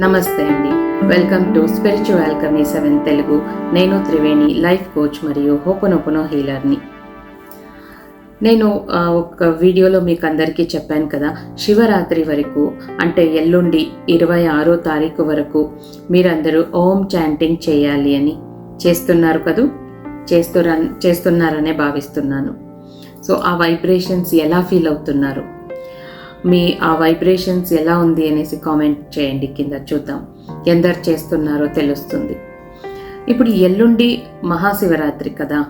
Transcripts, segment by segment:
నమస్తే అండి. Welcome to spiritual alchemy seven Telugu. నేను త్రివేణి లైఫ్ కోచ్ మరియు హోపనోపనో హీలర్ని. నేను ఒక వీడియోలో మీకు అందరికీ చెప్పాను కదా శివరాత్రి వరకు అంటే ఎల్లుండి ఇరవై ఆరో తారీఖు వరకు మీరందరూ ఓం చాంటింగ్ చేయాలి అని చేస్తున్నారు కదూ? చేస్తుర చేస్తున్నారనే భావిస్తున్నాను. సో ఆ వైబ్రేషన్స్ ఎలా ఫీల్ అవుతున్నారు? మీ ఆ వైబ్రేషన్స్ ఎలా ఉంది అనేసి కామెంట్ చేయండి. కింద చూద్దాం. ఎందరు చేస్తున్నారో తెలుస్తుంది. ఇప్పుడు ఎల్లుండి మహాశివరాత్రి కదా.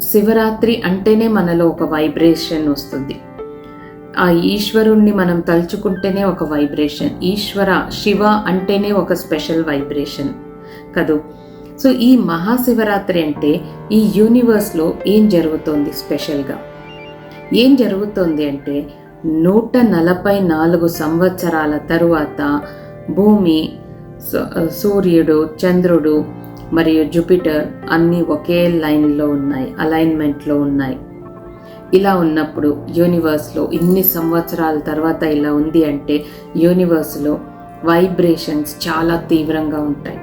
శివరాత్రి అంటేనే మనలో ఒక వైబ్రేషన్ వస్తుంది. ఆ ఈశ్వరుణ్ణి మనం తలుచుకుంటేనే ఒక వైబ్రేషన్ ఈశ్వర శివ అంటేనే ఒక స్పెషల్ వైబ్రేషన్ కదూ? సో ఈ మహాశివరాత్రి అంటే ఈ యూనివర్స్లో ఏం జరుగుతోంది స్పెషల్గా ఏం జరుగుతోంది అంటే నూట నలభై నాలుగు సంవత్సరాల తరువాత భూమి సూర్యుడు చంద్రుడు మరియు జూపిటర్ అన్నీ ఒకే లైన్లో ఉన్నాయి అలైన్మెంట్లో ఉన్నాయి. ఇలా ఉన్నప్పుడు యూనివర్స్లో ఇన్ని సంవత్సరాల తర్వాత ఇలా ఉంది అంటే యూనివర్స్లో వైబ్రేషన్స్ చాలా తీవ్రంగా ఉంటాయి.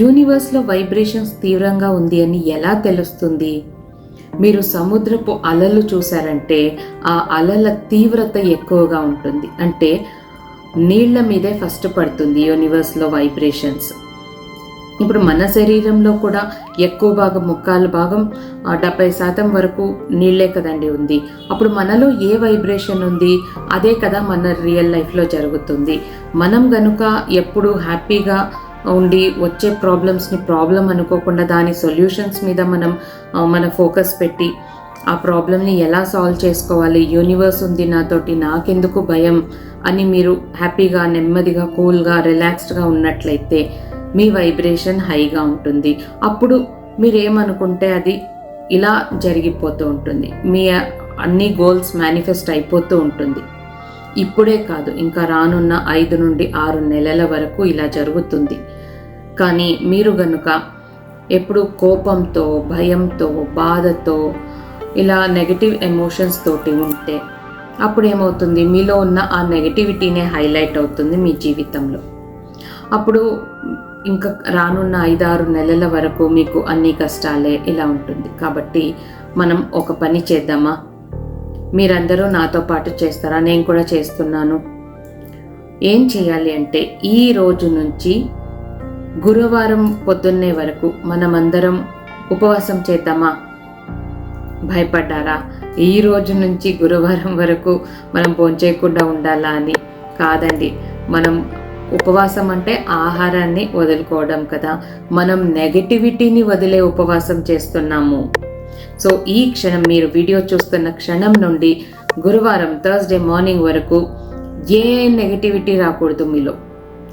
యూనివర్స్లో వైబ్రేషన్స్ తీవ్రంగా ఉంది అని ఎలా తెలుస్తుంది? మీరు సముద్రపు అలలు చూసారంటే ఆ అలల తీవ్రత ఎక్కువగా ఉంటుంది. అంటే నీళ్ళ మీదే ఫస్ట్ పడుతుంది యూనివర్స్లో వైబ్రేషన్స్ ఇప్పుడు మన శరీరంలో కూడా ఎక్కువ భాగం ముక్కాల భాగం డెబ్బై శాతం వరకు నీళ్ళే కదండి ఉంది. అప్పుడు మనలో ఏ వైబ్రేషన్ ఉంది? అదే కదా మన రియల్ లైఫ్లో జరుగుతుంది. మనం గనుక ఎప్పుడు హ్యాపీగా ఉండి వచ్చే ప్రాబ్లమ్స్ని ప్రాబ్లం అనుకోకుండా దాని సొల్యూషన్స్ మీద మనం మన ఫోకస్ పెట్టి ఆ ప్రాబ్లమ్ని ఎలా సాల్వ్ చేసుకోవాలి? యూనివర్స్ ఉంది నాతోటి నాకెందుకు భయం? అని మీరు హ్యాపీగా నెమ్మదిగా కూల్గా రిలాక్స్డ్గా ఉన్నట్లయితే మీ వైబ్రేషన్ హైగా ఉంటుంది. అప్పుడు మీరేమనుకుంటే అది ఇలా జరిగిపోతూ ఉంటుంది. మీ అన్ని గోల్స్ మేనిఫెస్ట్ అయిపోతూ ఉంటుంది. ఇప్పుడే కాదు ఇంకా రానున్న ఐదు నుండి ఆరు నెలల వరకు ఇలా జరుగుతుంది. కానీ మీరు గనుక ఎప్పుడు కోపంతో భయంతో బాధతో ఇలా నెగటివ్ ఎమోషన్స్ తోటి ఉంటే అప్పుడు ఏమవుతుంది మీలో ఉన్న ఆ నెగటివిటీనే హైలైట్ అవుతుంది మీ జీవితంలో. అప్పుడు ఇంకా రానున్న ఐదారు నెలల వరకు మీకు అన్ని కష్టాలే ఇలా ఉంటుంది. కాబట్టి మనం ఒక పని చేద్దామా? మీరందరూ నాతో పాటు చేస్తారా? నేను కూడా చేస్తున్నాను. ఏం చేయాలి అంటే ఈ రోజు నుంచి గురువారం పొద్దున్నే వరకు మనమందరం ఉపవాసం చేద్దామా? భయపడ్డారా? ఈ రోజు నుంచి గురువారం వరకు మనం భోంచేయకుండా ఉండాలా అని? కాదండి. మనం ఉపవాసం అంటే ఆహారాన్ని వదులుకోవడం కదా. మనం నెగటివిటీని వదిలే ఉపవాసం చేస్తున్నాము. సో ఈ క్షణం మీరు వీడియో చూస్తున్న క్షణం నుండి గురువారం థర్స్డే మార్నింగ్ వరకు ఏ నెగటివిటీ రాకూడదు మీలో.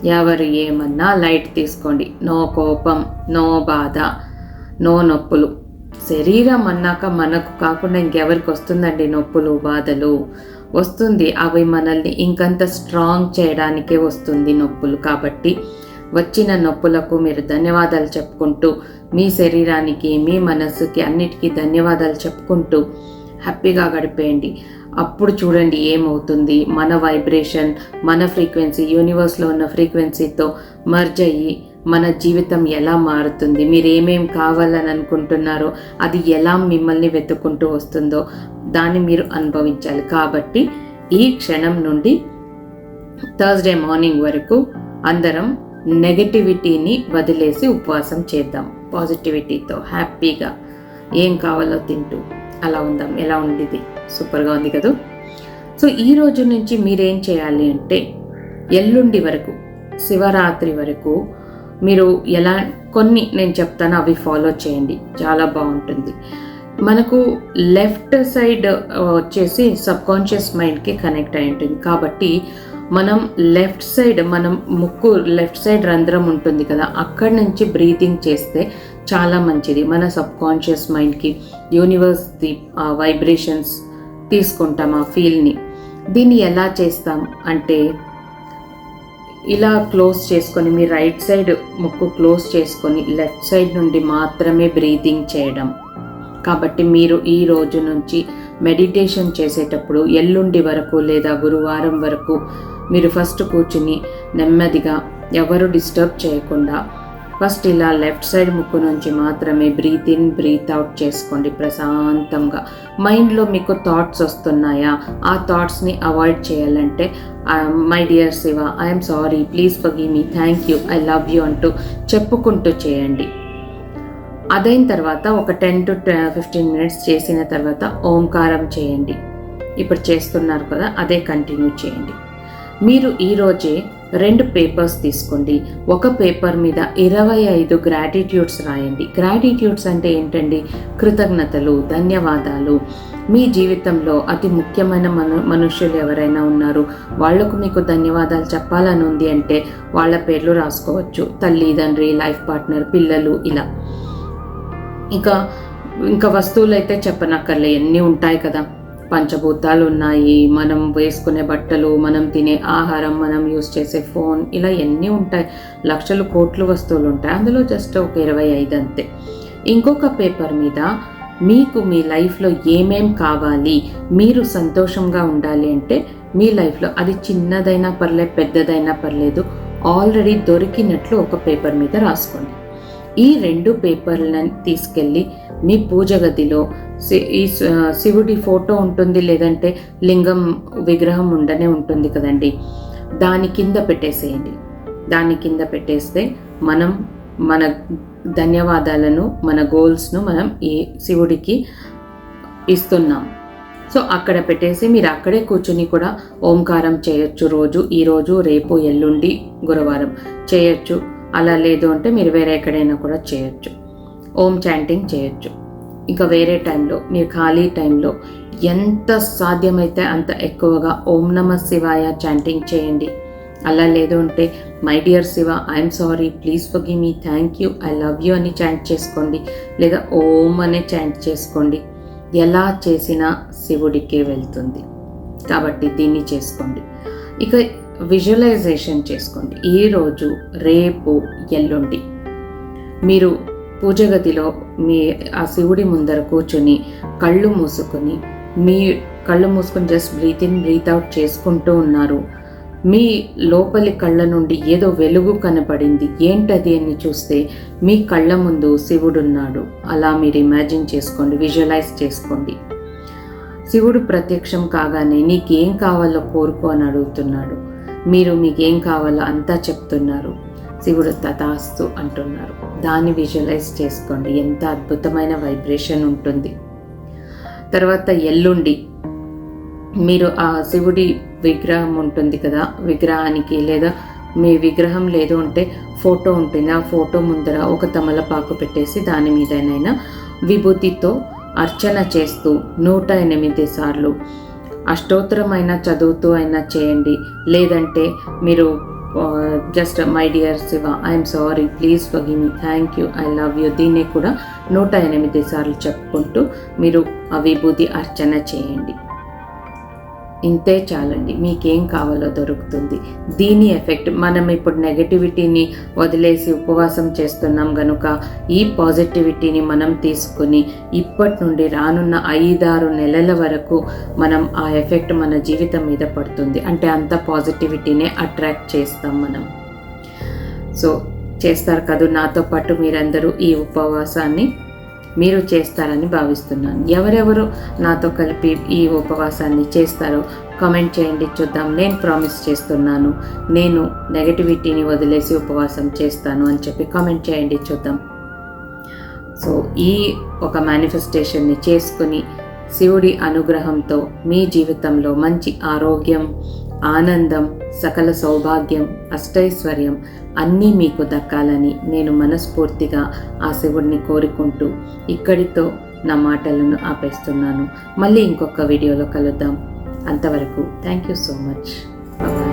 ఎవరు ఏమన్నా లైట్ తీసుకోండి. నో కోపం నో బాధ నో నొప్పులు. శరీరం అన్నాక మనకు కాకుండా ఇంకెవరికి వస్తుందండి నొప్పులు బాధలు? వస్తుంది. అవి మనల్ని ఇంకంత స్ట్రాంగ్ చేయడానికే వస్తుంది నొప్పులు. కాబట్టి వచ్చిన నొప్పులకు మీరు ధన్యవాదాలు చెప్పుకుంటూ మీ శరీరానికి మీ మనస్సుకి అన్నిటికీ ధన్యవాదాలు చెప్పుకుంటూ హ్యాపీగా గడిపేయండి. అప్పుడు చూడండి ఏమవుతుంది. మన వైబ్రేషన్ మన ఫ్రీక్వెన్సీ యూనివర్స్లో ఉన్న ఫ్రీక్వెన్సీతో మర్జ్ అయ్యి మన జీవితం ఎలా మారుతుంది? మీరు ఏమేం కావాలని అనుకుంటున్నారో అది ఎలా మిమ్మల్ని వెతుక్కుంటూ వస్తుందో దాన్ని మీరు అనుభవించాలి. కాబట్టి ఈ క్షణం నుండి థర్స్డే మార్నింగ్ వరకు అందరం నెగటివిటీని వదిలేసి ఉపవాసం చేద్దాం. పాజిటివిటీతో హ్యాపీగా ఏం కావాలో తింటూ అలా ఉందాం. ఎలా ఉండేది? సూపర్గా ఉంది కదా? సో ఈ రోజు నుంచి మీరేం చేయాలి అంటే ఎల్లుండి వరకు శివరాత్రి వరకు మీరు ఎలా కొన్ని నేను చెప్తాను అవి ఫాలో చేయండి. చాలా బాగుంటుంది. మనకు లెఫ్ట్ సైడ్ వచ్చేసి సబ్కాన్షియస్ మైండ్కి కనెక్ట్ అయి ఉంటుంది. కాబట్టి మనం లెఫ్ట్ సైడ్ మనం ముక్కు లెఫ్ట్ సైడ్ రంధ్రం ఉంటుంది కదా అక్కడి నుంచి బ్రీతింగ్ చేస్తే చాలా మంచిది. మన సబ్ కాన్షియస్ మైండ్కి యూనివర్స్ ది వైబ్రేషన్స్ తీసుకుంటాం ఆ ఫీల్ని దీన్ని ఎలా చేస్తాం అంటే ఇలా క్లోజ్ చేసుకొని మీ రైట్ సైడ్ ముక్కు క్లోజ్ చేసుకొని లెఫ్ట్ సైడ్ నుండి మాత్రమే బ్రీతింగ్ చేయడం. కాబట్టి మీరు ఈ రోజు నుంచి మెడిటేషన్ చేసేటప్పుడు ఎల్లుండి వరకు లేదా గురువారం వరకు మీరు ఫస్ట్ కూర్చుని నెమ్మదిగా ఎవరు డిస్టర్బ్ చేయకుండా ఫస్ట్ ఇలా లెఫ్ట్ సైడ్ ముక్కు నుంచి మాత్రమే బ్రీత్ ఇన్ బ్రీత్ అవుట్ చేసుకోండి ప్రశాంతంగా. మైండ్లో మీకు థాట్స్ వస్తున్నాయా? ఆ థాట్స్ని అవాయిడ్ చేయాలంటే my dear Shiva I'm sorry please forgive me thank you I love you అంటూ చెప్పుకుంటూ చేయండి. అదైన తర్వాత ఒక టెన్ టు ఫిఫ్టీన్ మినిట్స్ చేసిన తర్వాత ఓంకారం చేయండి. ఇప్పుడు చేస్తున్నారు కదా అదే కంటిన్యూ చేయండి. మీరు ఈరోజే రెండు పేపర్స్ తీసుకోండి. ఒక పేపర్ మీద ఇరవై ఐదు గ్రాటిట్యూడ్స్ రాయండి. గ్రాటిట్యూడ్స్ అంటే ఏంటండి? కృతజ్ఞతలు ధన్యవాదాలు. మీ జీవితంలో అతి ముఖ్యమైన మను మనుషులు ఎవరైనా ఉన్నారు? వాళ్ళకు మీకు ధన్యవాదాలు చెప్పాలని ఉంది అంటే వాళ్ళ పేర్లు రాసుకోవచ్చు. తల్లి తండ్రి లైఫ్ పార్ట్నర్ పిల్లలు ఇలా. ఇంకా ఇంకా వస్తువులు అయితే చెప్పనక్కర్లే. ఎన్ని ఉంటాయి కదా? పంచభూతాలు ఉన్నాయి మనం వేసుకునే బట్టలు మనం తినే ఆహారం మనం యూస్ చేసే ఫోన్ ఇలా ఎన్ని ఉంటాయి. లక్షలు కోట్లు వస్తువులు ఉంటాయి. అందులో జస్ట్ ఒక ఇరవై ఐదు అంతే. ఇంకొక పేపర్ మీద మీకు మీ లైఫ్లో ఏమేం కావాలి మీరు సంతోషంగా ఉండాలి అంటే మీ లైఫ్లో అది చిన్నదైనా పర్లేదు పెద్దదైనా పర్లేదు ఆల్రెడీ దొరికినట్లు ఒక పేపర్ మీద రాసుకోండి. ఈ రెండు పేపర్లను తీసుకెళ్ళి మీ పూజ గదిలో ఈ శివుడి ఫోటో ఉంటుంది లేదంటే లింగం విగ్రహం ఉండనే ఉంటుంది కదండి. దాని కింద పెట్టేసేయండి. దాని కింద పెట్టేస్తే మనం మన ధన్యవాదాలను మన గోల్స్ను మనం ఈ శివుడికి ఇస్తున్నాం. సో అక్కడ పెట్టేసి మీరు అక్కడే కూర్చుని కూడా ఓంకారం చేయొచ్చు రోజు ఈరోజు రేపు ఎల్లుండి గురువారం చేయొచ్చు. అలా లేదు అంటే మీరు వేరే ఎక్కడైనా కూడా చేయొచ్చు. ఓం చాంటింగ్ చేయొచ్చు. ఇంకా వేరే టైంలో మీరు ఖాళీ టైంలో ఎంత సాధ్యమైతే అంత ఎక్కువగా ఓం నమ శివాయ చాంటింగ్ చేయండి. అలా లేదు అంటే my dear Shiva I'm sorry please for me thank you I love you అని చాంట్ చేసుకోండి. లేదా ఓం అనే చాంట్ చేసుకోండి. ఎలా చేసినా శివుడికే వెళ్తుంది. కాబట్టి దీన్ని చేసుకోండి. ఇక విజువలైజేషన్ చేసుకోండి. ఈరోజు రేపు ఎల్లుండి. మీరు పూజ గదిలో మీ ఆ శివుడి ముందర కూర్చుని కళ్ళు మూసుకొని మీ కళ్ళు మూసుకొని just breathe in breathe out చేసుకుంటూ ఉన్నారు. మీ లోపలి కళ్ళ నుండి ఏదో వెలుగు కనపడింది. ఏంటది అని చూస్తే మీ కళ్ళ ముందు శివుడున్నాడు. అలా మీరు ఇమాజిన్ చేసుకోండి విజువలైజ్ చేసుకోండి. శివుడు ప్రత్యక్షం కాగానే నీకేం కావాలో కోరుకో అని అడుగుతున్నాడు. మీరు మీకేం కావాలో అంతా చెప్తున్నారు. శివుడు తథాస్తు అంటున్నారు. దాన్ని విజువలైజ్ చేసుకోండి. ఎంత అద్భుతమైన వైబ్రేషన్ ఉంటుంది. తర్వాత ఎల్లుండి మీరు ఆ శివుడి విగ్రహం ఉంటుంది కదా విగ్రహానికి లేదా మీ విగ్రహం లేదు అంటే ఫోటో ఉంటుంది. ఆ ఫోటో ముందర ఒక తమలపాకు పెట్టేసి దాని మీదనైనా విభూతితో అర్చన చేస్తూ నూట ఎనిమిది సార్లు అష్టోత్తరమైనా చదువుతూ అయినా చేయండి. లేదంటే మీరు just my dear Shiva I'm sorry please forgive me thank you I love you దీన్ని కూడా నూట ఎనిమిది సార్లు చెప్పుకుంటూ మీరు ఆ విభూతి అర్చన చేయండి. ఇంతే చాలండి. మీకేం కావాలో దొరుకుతుంది. దీని ఎఫెక్ట్ మనం ఇప్పుడు నెగటివిటీని వదిలేసి ఉపవాసం చేస్తున్నాం గనుక ఈ పాజిటివిటీని మనం తీసుకుని ఇప్పటి నుండి రానున్న ఐదారు నెలల వరకు మనం ఆ ఎఫెక్ట్ మన జీవితం మీద పడుతుంది. అంటే అంత పాజిటివిటీనే అట్రాక్ట్ చేస్తాం మనం. సో చేస్తారు కదా నాతో పాటు మీరందరూ ఈ ఉపవాసాన్ని? మీరు చేస్తారని భావిస్తున్నాను. ఎవరెవరు నాతో కలిపి ఈ ఉపవాసాన్ని చేస్తారో కామెంట్ చేయండి. చూద్దాం. నేను ప్రామిస్ చేస్తున్నాను. నేను నెగటివిటీని వదిలేసి ఉపవాసం చేస్తాను అని చెప్పి కామెంట్ చేయండి. చూద్దాం. సో ఈ ఒక మేనిఫెస్టేషన్ని చేసుకుని శివుడి అనుగ్రహంతో మీ జీవితంలో మంచి ఆరోగ్యం ఆనందం సకల సౌభాగ్యం అష్టైశ్వర్యం అన్నీ మీకు దక్కాలని నేను మనస్ఫూర్తిగా ఆ శివుడిని కోరుకుంటూ ఇక్కడితో నా మాటలను ఆపేస్తున్నాను. మళ్ళీ ఇంకొక వీడియోలో కలుద్దాం. అంతవరకు thank you so much. Bye